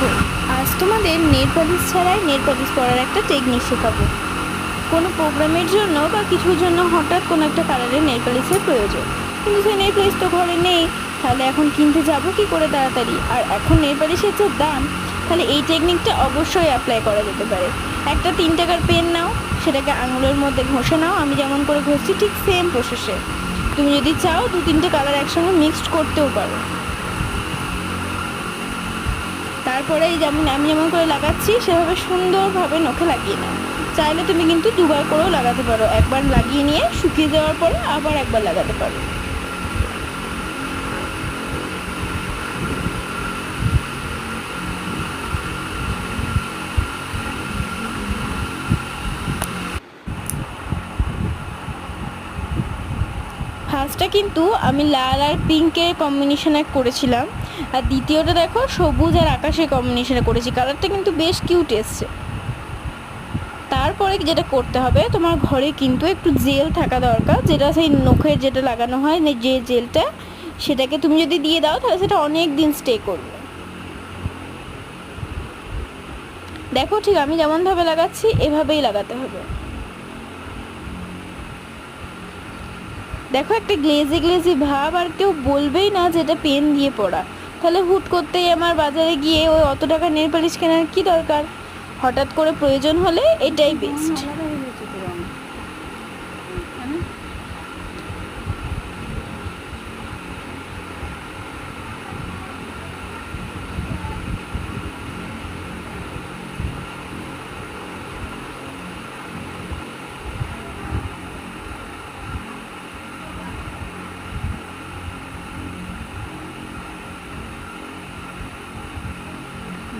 দেখো, আজ তোমাদের নেল পালিশ ছাড়াই নেল পালিশ পরার একটা টেকনিক শেখাবো। কোনো প্রোগ্রামের জন্য বা কিছুর জন্য হঠাৎ কোনো একটা কালারের নেল পালিশের প্রয়োজন। কিন্তু সেই নেল পালিশ তো ঘরে নেই, তাহলে এখন কিনতে যাব কি করে তাড়াতাড়ি? আর এখন নেল পালিশের যে দাম, তাহলে এই টেকনিকটা অবশ্যই অ্যাপ্লাই করা যেতে পারে। একটা তিন টাকার পেন নাও, সেটাকে আঙুলের মধ্যে ঘষে নাও, আমি যেমন করে ঘষছি ঠিক সেম প্রসেসে তুমি যদি চাও দু তিনটে কালার একসঙ্গে মিক্সড করতেও পারো। তারপরে যেমন আমি যেমন করে লাগাচ্ছি, সেভাবে সুন্দরভাবে নখে লাগিয়ে নাও। চাইলে তুমি কিন্তু দুবার করেও লাগাতে পারো। একবার লাগিয়ে নিয়ে শুকিয়ে যাওয়ার পরে আবার একবার লাগাতে পারো। ফার্স্টটা কিন্তু আমি লাল আর পিঙ্কের কম্বিনেশনে করেছিলাম। আর দ্বিতীয়টা দেখো, সবুজ আর আকাশের কম্বিনেশনে করেছি। কালারটা কিন্তু বেশ কিউট এসছে। তারপরে যেটা করতে হবে, তোমার ঘরে কিন্তু একটু জেল থাকা দরকার। যেটা সেই নখের যেটা লাগানো হয় যে জেলটা সেটাকে তুমি যদি দিয়ে দাও, তাহলে সেটা অনেক দিন স্টে করবে। দেখো ঠিক আমি যেমনভাবে লাগাচ্ছি, এভাবেই লাগাতে হবে। দেখো একটা গ্লেজি গ্লেজি ভাব আর কেউ বলবেই না যে এটা পেন দিয়ে পড়া। তাহলে হুট করতেই আমার বাজারে গিয়ে ওই অত টাকা নেল পালিশ কেনার কি দরকার? হঠাৎ করে প্রয়োজন হলে এটাই বেস্ট আলাদা হয়ে গেছে তো রং। এখানে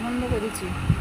বন্ধ করেছি।